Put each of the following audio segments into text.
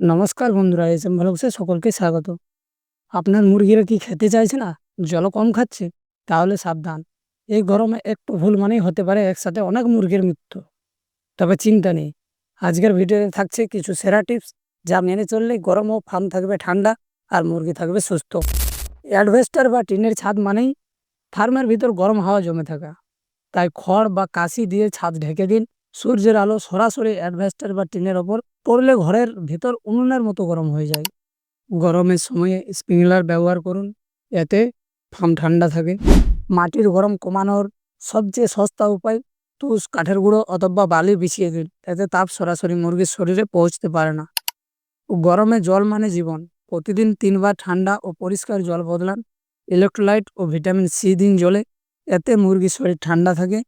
নমস্কার বন্ধুরা, S M ভ্লগসে সকলকে স্বাগত। আপনার মুরগিরা কি খেতে চাইছে না? জল কম খাচ্ছে? তাহলে সাবধান। এই গরমে একটু ভুল মানেই হতে পারে একসাথে অনেক মুরগির মৃত্যু। তবে চিন্তা নেই। আজকের ভিডিওতে থাকছে কিছু সেরা টিপস যা মেনে চললে গরম ও ফার্ম থাকবে ঠান্ডা আর মুরগি থাকবে সুস্থ। অ্যাডভেস্টার বা টিনের ছাদ মানেই ফার্মের ভিতর গরম হাওয়া জমে থাকা। তাই খড় বা কাশি দিয়ে ছাদ ঢেকে দিন। সূর্যের আলো সরাসরি অ্যাডভেস্টার বা টিনের ওপর পড়লে ঘরের ভিতর উনুনের মতো গরম হয়ে যায়। গরমের সময়ে স্প্রিংলার ব্যবহার করুন, এতে ফার্ম ঠান্ডা থাকে। মাটির গরম কমানোর সবচেয়ে সস্তা উপায় তুষ, কাঠের গুঁড়ো অথবা বালি বিছিয়ে দিন, এতে তাপ সরাসরি মুরগির শরীরে পৌঁছতে পারে না। গরমে জল মানে জীবন। প্রতিদিন তিনবার ঠান্ডা ও পরিষ্কার জল বদলান। ইলেকট্রোলাইট ও ভিটামিন সি দিন জলে এতে মুরগির শরীর ঠান্ডা থাকে।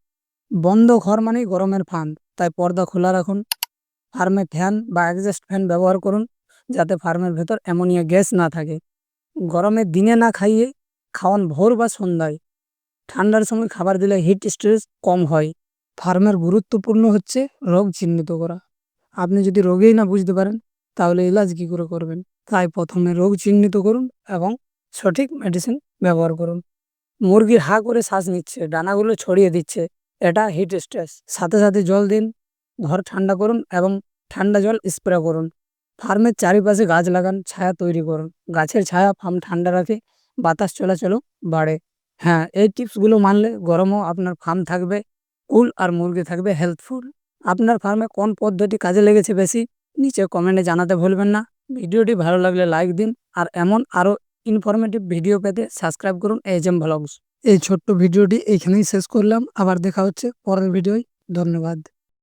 বন্ধ ঘর মানেই গরমের ফান তাই পর্দা খোলা রাখুন। ফার্মে ফ্যান বা অ্যাডজাস্ট ফ্যান ব্যবহার করুন যাতে ফার্মের ভেতর অ্যামোনিয়া গ্যাস না থাকে। গরমে দিনে না খাইয়ে খাওয়ান ভোর বা সন্ধ্যায়। ঠান্ডার সময় খাবার দিলে হিট স্ট্রেস কম হয়। ফার্মের গুরুত্বপূর্ণ হচ্ছে রোগ চিহ্নিত করা। আপনি যদি রোগেই না বুঝতে পারেন, তাহলে ইলাজ কী করে করবেন? তাই প্রথমে রোগ চিহ্নিত করুন এবং সঠিক মেডিসিন ব্যবহার করুন। মুরগির হা করে শ্বাস নিচ্ছে, ডানাগুলো ছড়িয়ে দিচ্ছে, এটা হিট স্ট্রেস সাথে সাথে জল দিন। ঘর ঠান্ডা করুন এবং ঠান্ডা জল স্প্রে করুন। ফার্মের চারিপাশে গাছ লাগান, ছায়া তৈরি করুন। গাছের ছায়া ফার্ম ঠান্ডা রাখে, বাতাস চলাচলও বাড়ে। হ্যাঁ এই টিপসগুলো মানলে গরমও আপনার ফার্ম থাকবে, কুল আর মুরগি থাকবে হেলথফুল। আপনার ফার্মে কোন পদ্ধতি কাজে লেগেছে বেশি, নিচে কমেন্টে জানাতে ভুলবেন না। ভিডিওটি ভালো লাগলে লাইক দিন আর এমন আরও ইনফরমেটিভ ভিডিও পেতে সাবস্ক্রাইব করুন এইচ এম ভ্লগস এই ছোট্ট ভিডিওটি এইখানেই শেষ করলাম, আবার দেখা হচ্ছে পরের ভিডিওয়। ধন্যবাদ।